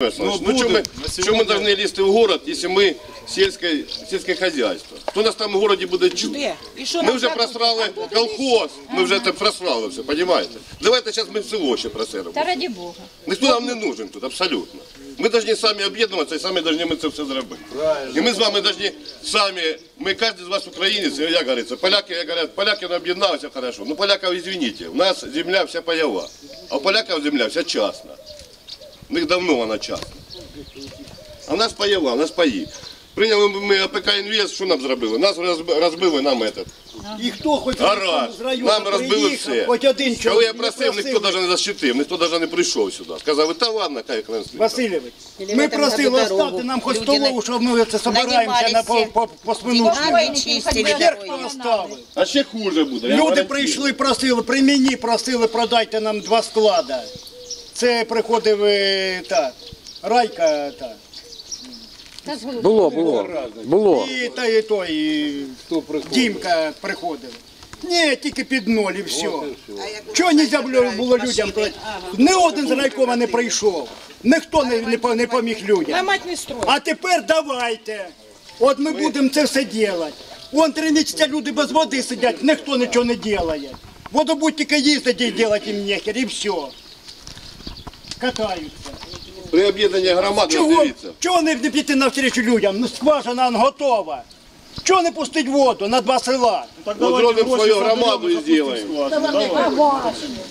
Ну, ну что мы, что мы должны лезть в город, если мы сельское, сельское хозяйство? Кто нас там в городе будет чуть? Де? І що Ми нам вже дадуть? просрали А тут колхоз, ми вже це просрали все, розумієте? Давайте зараз ми село ще просеремо. Та раді Бога. Ніхто нам не нужен тут, абсолютно. Ми повинні самі об'єднуватися і самі повинні ми це все зробити. І ми з вами повинні самі, ми кожен з вас українець, як говориться, поляки, як говорять, поляки не об'єдналися хорошо. Ну поляків, извините, у нас земля вся пайова, а у поляків земля вся частна. У них давно вона частна. А в нас паєва, нас паї. Прийняли ми АПК Інвест, що нам зробили? Нас розб- розбили нам этот. І хто хоч Гараж. з району Нам розбили приїхав, все. Хоч один чоловік. Коли я не просив, ніхто навіть не защитив, ніхто навіть не прийшов сюди. Сказали, та ладно, хай клен Васильович, Или ми этом просили году оставте дорогу нам хоч люди столову, на- що ми це собираємося на по, по, по чистили дороги. А ще хуже буде. я Люди гарантую. прийшли, просили, при мені просили, продайте нам два склади. Це приходив е, так, Райка так. Було, було, було. І та і той і Дімка приходив. Ні, тільки під ноль і все. Чого не можна було людям? Ні один з райкома не прийшов. Ніхто не, не, не поміг людям. А тепер давайте. От ми будемо це все робити. Вон три місяці люди без води сидять, ніхто нічого не робить. Водобудь тільки їздити і робити їм нехер, і все. Катаються. При об'єднанні громади, Чого, дивіться. чого не не піти навстрічу людям? Ну, скважина готова. Чого не пустить воду на два села? От зробимо свою громаду і зробимо.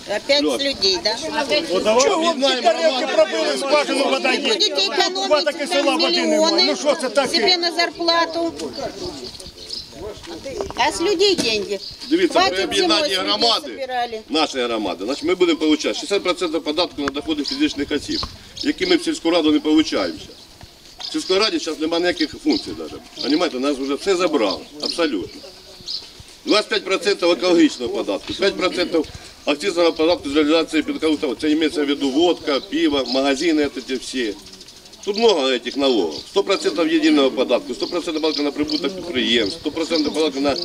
Опять с людей, да? Чого ті тарелки пробили, скважину вода є? Будете Два села там води немає. Ну що це себе таке? на зарплату. А с людей деньги. Дивіться, при Хватит об'єднанні громади, собирали. нашої громади, значить ми будемо отримати 60% податку на доходи фізичних осіб, які ми в сільську раду не отримуємо. В сільській раді зараз немає ніяких функцій навіть. Понимаєте, нас вже все забрали, абсолютно. 25% екологічного податку, 5% акцизного податку з реалізації підкалу товару. Це мається в виду водка, пиво, магазини ці всі. Тут много этих налогов. 100% єдиного податку, 100% податку на прибуток підприємств, 100% податку на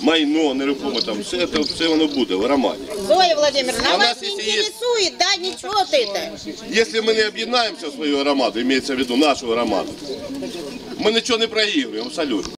майно, нерухоме, там, все, це, все воно буде в громаді. Зоя Владимировна, А а нас вас не если есть- интересует, да, ничего ты это. Якщо ми не об'єднаємося в свою громаду, мається в виду нашу громаду, ми нічого не проігруємо абсолютно.